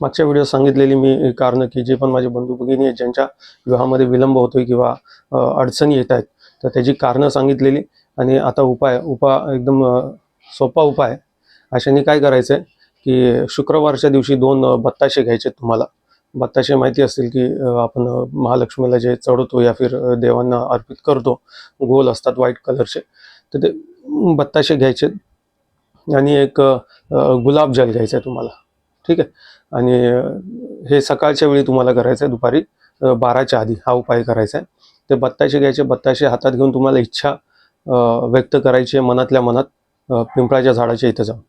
मागच्या व्हिडिओ सांगितलेली मी कारणं की जे पण माझे बंधू भगिनी आहेत ज्यांच्या विवाहामध्ये विलंब होतोय किंवा अडचणी येत आहेत तर त्याची कारणं सांगितलेली आणि आता उपाय उपा एकदम सोपा उपाय आहे. अशाने काय करायचं आहे की शुक्रवारच्या दिवशी दोन बत्ताशे घ्यायचे तुम्हाला. बत्ताशे माहिती असतील की आपण महालक्ष्मीला जे चढवतो या फिर देवांना अर्पित करतो गोल असतात व्हाईट कलरचे तर ते बत्ताशे घ्यायचे आणि एक गुलाबजल घ्यायचं आहे तुम्हाला. ठीक आहे? आणि हे सकाळच्या वेळी तुम्हाला करायचं आहे दुपारी बाराच्या आधी हा उपाय करायचा आहे ते बत्ताशे घ्यायचे बत्ताशे हातात घेऊन तुम्हाला इच्छा व्यक्त करायची आहे मनातल्या मनात पिंपळाच्या झाडाच्या इथं जाऊन.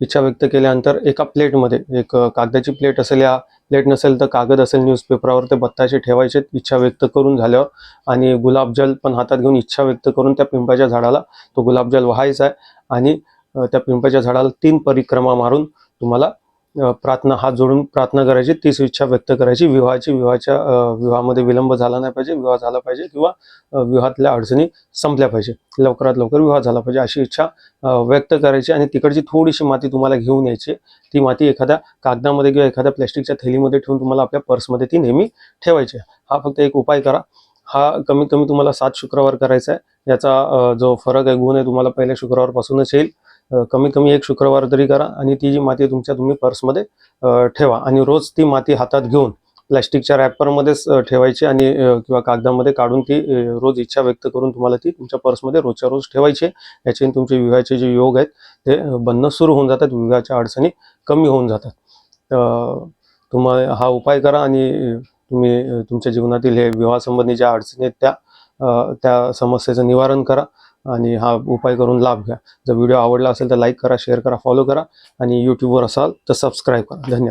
इच्छा व्यक्त केल्यानंतर एका प्लेटमध्ये एक कागदाची प्लेट असेल या प्लेट नसेल तर कागद असेल न्यूजपेपरावर ते बत्ताशे ठेवायचे इच्छा व्यक्त करून झाल्यावर. आणि गुलाबजल पण हातात घेऊन इच्छा व्यक्त करून त्या पिंपळाच्या झाडाला तो गुलाबजल व्हायचा आहे आणि त्या पिंपळाच्या झाडाला तीन परिक्रमा मारून तुम्हाला प्रार्थना हात जोडून प्रार्थना करायची तीच इच्छा व्यक्त करायची. विवाहाची विवाहाच्या विवाहामध्ये विलंब झाला नाही पाहिजे विवाह झाला पाहिजे किंवा विवाहातल्या अडचणी संपल्या पाहिजे. लवकरात लवकर विवाह झाला पाहिजे अशी इच्छा व्यक्त करायची आणि तिकडची थोडीशी माती तुम्हाला घेऊन यायची. ती माती एखाद्या कागदामध्ये किंवा एखाद्या प्लॅस्टिकच्या थैलीमध्ये ठेवून तुम्हाला आपल्या पर्समध्ये ती नेहमी ठेवायची आहे. हा फक्त एक उपाय करा. हा कमीत कमी तुम्हाला सात शुक्रवार करायचा आहे. याचा जो फरक आहे गुण आहे तुम्हाला पहिल्या शुक्रवारपासूनच येईल. कमी कमी एक शुक्रवार तरी करा आणि ती जी माती तुमच्या तुम्ही पर्समध्ये ठेवा. आणि रोज ती माती हातात घेऊन प्लॅस्टिकच्या रॅपरमध्येच ठेवायची आणि किंवा कागदामध्ये काढून ती रोज इच्छा व्यक्त करून तुम्हाला ती तुमच्या पर्समध्ये रोजच्या रोज ठेवायची. याचे तुमचे विवाहाचे जे योग आहेत ते अ, बनणं सुरू होऊन जातात. विवाहाच्या अडचणी कमी होऊन जातात. तुम्हाला हा उपाय करा आणि तुम्ही तुमच्या जीवनातील हे विवाहासंबंधी ज्या अडचणी आहेत त्या त्या समस्येचं निवारण करा. आणि हा उपाय करून लाभ घ्या. जर व्हिडिओ आवडला असेल तर लाईक करा शेअर करा फॉलो करा आणि यूट्यूबवर असाल तर सबस्क्राईब करा. धन्यवाद.